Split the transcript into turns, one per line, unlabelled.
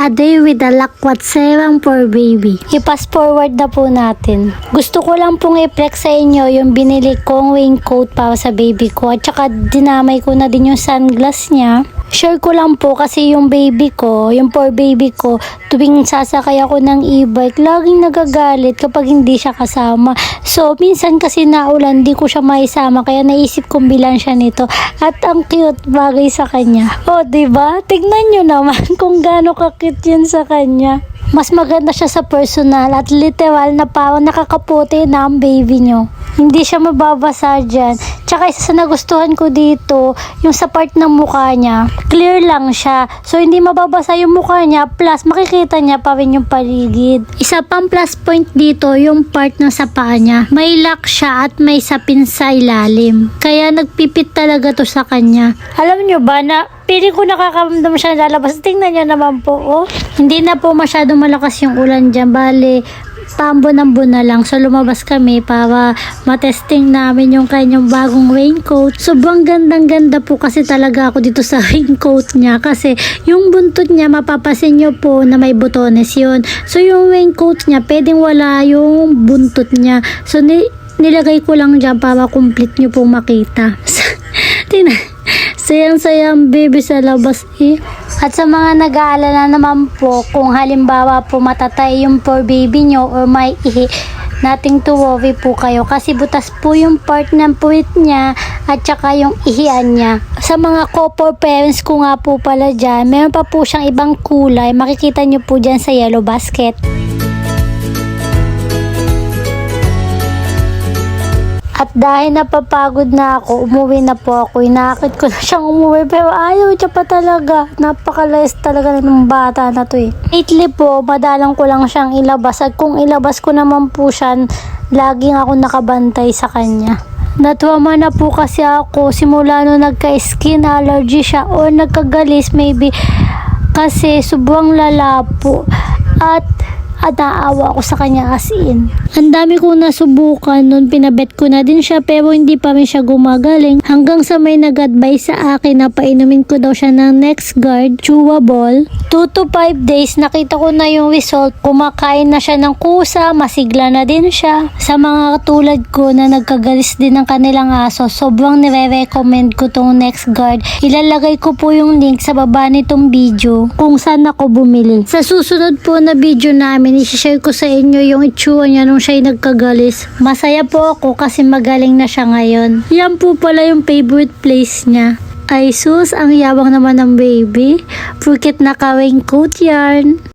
A day with a lakwat serang for baby. I-pass forward na po natin. Gusto ko lang pong i-flex sa inyo yung binili kong raincoat para sa baby ko. At saka dinamay ko na din yung sunglass niya. Share ko lang po kasi yung baby ko, yung poor baby ko, tuwing sasakay ako ng e-bike, laging nagagalit kapag hindi siya kasama. So, minsan kasi naulan, di ko siya maisama, kaya naisip kong bilan siya nito. At ang cute bagay sa kanya. O, di ba? Tignan nyo naman kung gaano ka-cute yun sa kanya. Mas maganda siya sa personal at literal na parang nakakaputi na ang baby nyo. Hindi siya mababasa dyan. Tsaka isa sa nagustuhan ko dito, yung sa part ng mukha niya, clear lang siya. So hindi mababasa yung mukha niya, plus makikita niya pa rin yung paligid. Isa pang plus point dito, yung part ng sa niya. May lock siya at may sapin sa ilalim. Kaya nagpipit talaga to sa kanya. Alam nyo ba na Pili ko nakakaramdam siya lalabas. Tingnan niya naman po, oh. Hindi na po masyadong malakas yung ulan dyan. Bale, pambon-ambon na lang. So, lumabas kami para matesting namin yung kanyang bagong raincoat. Sobrang gandang-ganda po kasi talaga ako dito sa raincoat niya. Kasi yung buntot niya, mapapasin nyo po na may botones yun. So, yung raincoat niya, pwedeng wala yung buntot niya. So, ni nilagay ko lang dyan para complete nyo pong makita. Sayang-saya ang baby sa labas eh. At sa mga nag-aalala naman po, kung halimbawa po matatay yung poor baby nyo or may ihi, nating worry po kayo kasi butas po yung part ng puwit niya at saka yung ihian niya. Sa mga couple parents ko nga po pala dyan, meron pa po siyang ibang kulay. Makikita nyo po dyan sa yellow basket. At dahil napapagod na ako, umuwi na po ako. Inakit ko na siyang umuwi pero ayaw siya pa talaga. Napakalayas talaga ng bata na to eh. Lately po, madalang ko lang siyang ilabas. At kung ilabas ko naman po siya, laging ako nakabantay sa kanya. Natuwa na po kasi ako simula nung nagka-skin allergy siya or nagkagalis maybe kasi sobrang lala po. At at naawa ako sa kanya as in. Ang dami kong nasubukan nun, pinabet ko na din siya pero hindi pa rin siya gumagaling. Hanggang sa may nag-advise sa akin na painumin ko daw siya ng next guard, chewable. 2 to 5 days, nakita ko na yung result. Kumakain na siya ng kusa, masigla na din siya. Sa mga katulad ko na nagkagalis din ng kanilang aso, sobrang nire-recommend ko tong next guard. Ilalagay ko po yung link sa baba nitong video kung saan ako bumili. Sa susunod po na video namin, i-share ko sa inyo yung itsura niya nung siya'y nagkagalis. Masaya po ako kasi magaling na siya ngayon. Yan po pala yung favorite place niya. Ay sus, ang yabang naman ng baby. Purkit naka-raincoat yarn.